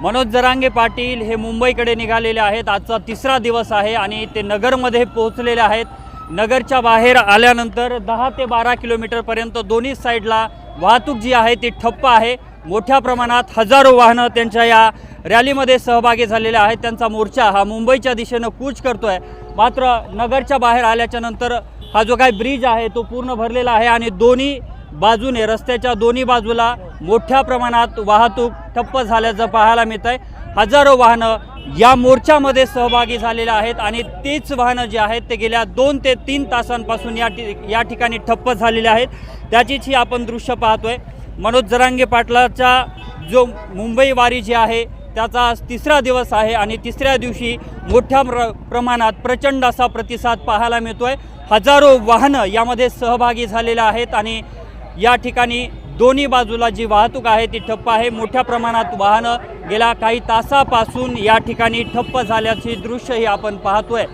मनोज जरांगे पाटील हे मुंबईकडे निघालेले आहेत. आजचा तिसरा दिवस आहे आणि ते नगरमध्ये पोहोचलेले आहेत. नगरच्या बाहेर आल्यानंतर दहा ते बारा किलोमीटरपर्यंत दोन्ही साईडला वाहतूक जी आहे ती ठप्प आहे. मोठ्या प्रमाणात हजारो वाहनं त्यांच्या या रॅलीमध्ये सहभागी झालेले आहेत. त्यांचा मोर्चा हा मुंबईच्या दिशेनं कूच करतो आहे मात्र नगरच्या बाहेर आल्याच्यानंतर हा जो काही ब्रिज आहे तो पूर्ण भरलेला आहे आणि दोन्ही बाजूने रस्त्याच्या दोन्ही बाजूला मोठ्या प्रमाणात वाहतूक ठप्प झाल्याचं पाहायला मिळत आहे हजारो वाहनं या मोर्चामध्ये सहभागी झालेले आहेत आणि तीच वाहनं जी आहेत ते गेल्या दोन ते तीन तासांपासून या ठि या ठिकाणी ठप्प झालेले आहेत. त्याचीच ही आपण दृश्य पाहतोय. मनोज जरांगे पाटलाचा जो मुंबई वारी जी आहे त्याचा आज तिसरा दिवस आहे आणि तिसऱ्या दिवशी मोठ्या प्र प्रमाणात प्रचंड असा प्रतिसाद पाहायला मिळतोय. हजारो वाहनं यामध्ये सहभागी झालेले आहेत आणि या ठिकाणी दोन्ही बाजूला जी वाहतूक आहे ती ठप्प आहे. मोठ्या प्रमाणात वाहनं गेल्या काही तासापासून या ठिकाणी ठप्प झाल्याची दृश्यही आपण पाहतोय.